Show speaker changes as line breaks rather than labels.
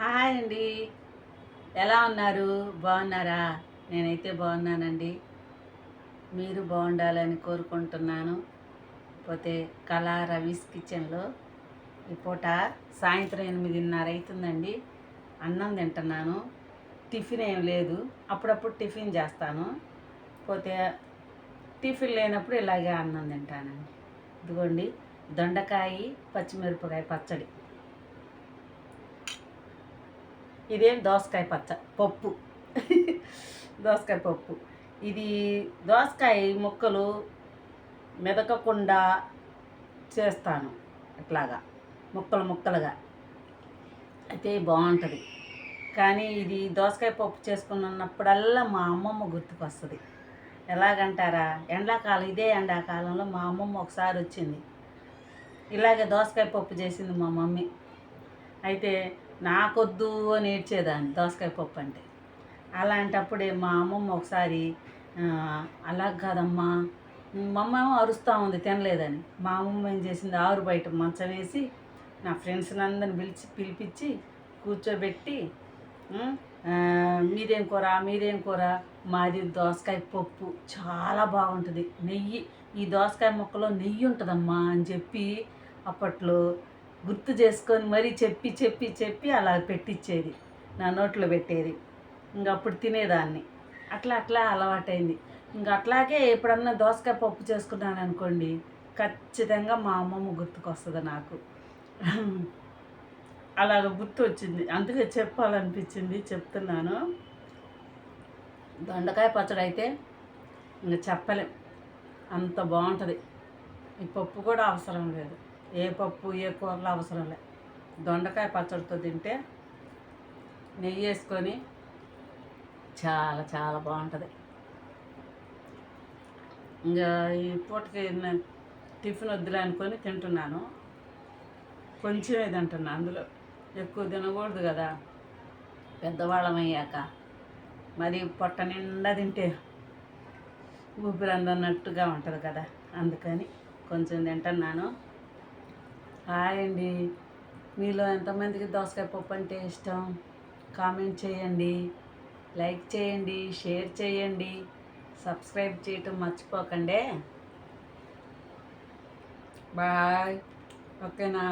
Hi అండి. ఎలా ఉన్నారు? బాగున్నారా? నేనైతే బాగున్నానండి. మీరు బాగుండాలని కోరుకుంటున్నాను. పోతే కళా రవీస్ కిచెన్లో ఈ పూట సాయంత్రం ఎనిమిదిన్నర అవుతుందండి అన్నం తింటున్నాను. టిఫిన్ ఏం లేదు. అప్పుడప్పుడు టిఫిన్ చేస్తాను. పోతే టిఫిన్ లేనప్పుడు ఇలాగే అన్నం తింటానండి. ఇదిగోండి దొండకాయ పచ్చిమిరపకాయ పచ్చడి. ఇదేం దోసకాయ పచ్చ పప్పు. దోసకాయ పప్పు. ఇది దోసకాయ ముక్కలు మెదకకుండా చేస్తాను ఇట్లాగా ముక్కలు ముక్కలుగా. అయితే బాగుంటుంది. కానీ ఇది దోసకాయ పప్పు చేసుకున్నప్పుడల్లా మా అమ్మమ్మ గుర్తుకొస్తుంది. ఎలాగంటారా? ఎండాకాలం ఇదే ఎండాకాలంలో మా అమ్మమ్మ ఒకసారి వచ్చింది. ఇలాగే దోసకాయ పప్పు చేసింది మా మమ్మీ. అయితే నాకొద్దు అని ఏడ్చేదాన్ని దోసకాయ పప్పు అంటే. అలాంటప్పుడే మా అమ్మమ్మ ఒకసారి అలా కాదమ్మా మా అమ్మ అరుస్తూ ఉంది తినలేదని. మా అమ్మమ్మ ఏం చేసింది ఆరు బయట మంచం వేసి నా ఫ్రెండ్స్ని అందరిని పిలిచి పిలిపించి కూర్చోబెట్టి మీదేం కూర మీదేం కూర? మాది దోసకాయ పప్పు చాలా బాగుంటుంది నెయ్యి ఈ దోసకాయ ముక్కలో నెయ్యి ఉంటుందమ్మా అని చెప్పి అప్పట్లో గుర్తు చేసుకొని మరీ చెప్పి చెప్పి చెప్పి అలా పెట్టించేది నా నోట్లో పెట్టేది. ఇంక అప్పుడు తినేదాన్ని. అట్లా అట్లా అలవాటైంది. ఇంక అట్లాగే ఎప్పుడన్నా దోసకాయ పప్పు చేసుకున్నాను అనుకోండి ఖచ్చితంగా మా అమ్మమ్మ గుర్తుకొస్తుంది నాకు. అలాగ గుర్తు వచ్చింది అందుకే చెప్పాలనిపించింది చెప్తున్నాను. దొండకాయ పచ్చడి అయితే ఇంక చెప్పలేం. అంత బాగుంటుంది. ఈ పప్పు కూడా అవసరం లేదు. ఏ పప్పు ఏ కూరలు అవసరం లేదు దొండకాయ పచ్చడితో తింటే నెయ్యి వేసుకొని చాలా చాలా బాగుంటుంది. ఇంకా ఈ పూటకి టిఫిన్ వద్దులే అనుకొని తింటున్నాను. కొంచెమే తింటున్నాను అందులో. ఎక్కువ తినకూడదు కదా. పెద్దవాళ్ళం అయ్యాక. మరి పొట్ట నిండా తింటే ఊపిరి అందన్నట్టుగా ఉంటుంది కదా. అందుకని కొంచెం తింటున్నాను. హాయ్ అండి. మీలో ఎంతమందికి దోసకాయ పప్పు అంటే ఇష్టం? కామెంట్ చేయండి. లైక్ చేయండి షేర్ చేయండి. సబ్స్క్రైబ్ చేయటం మర్చిపోకండి. బాయ్. ఓకేనా?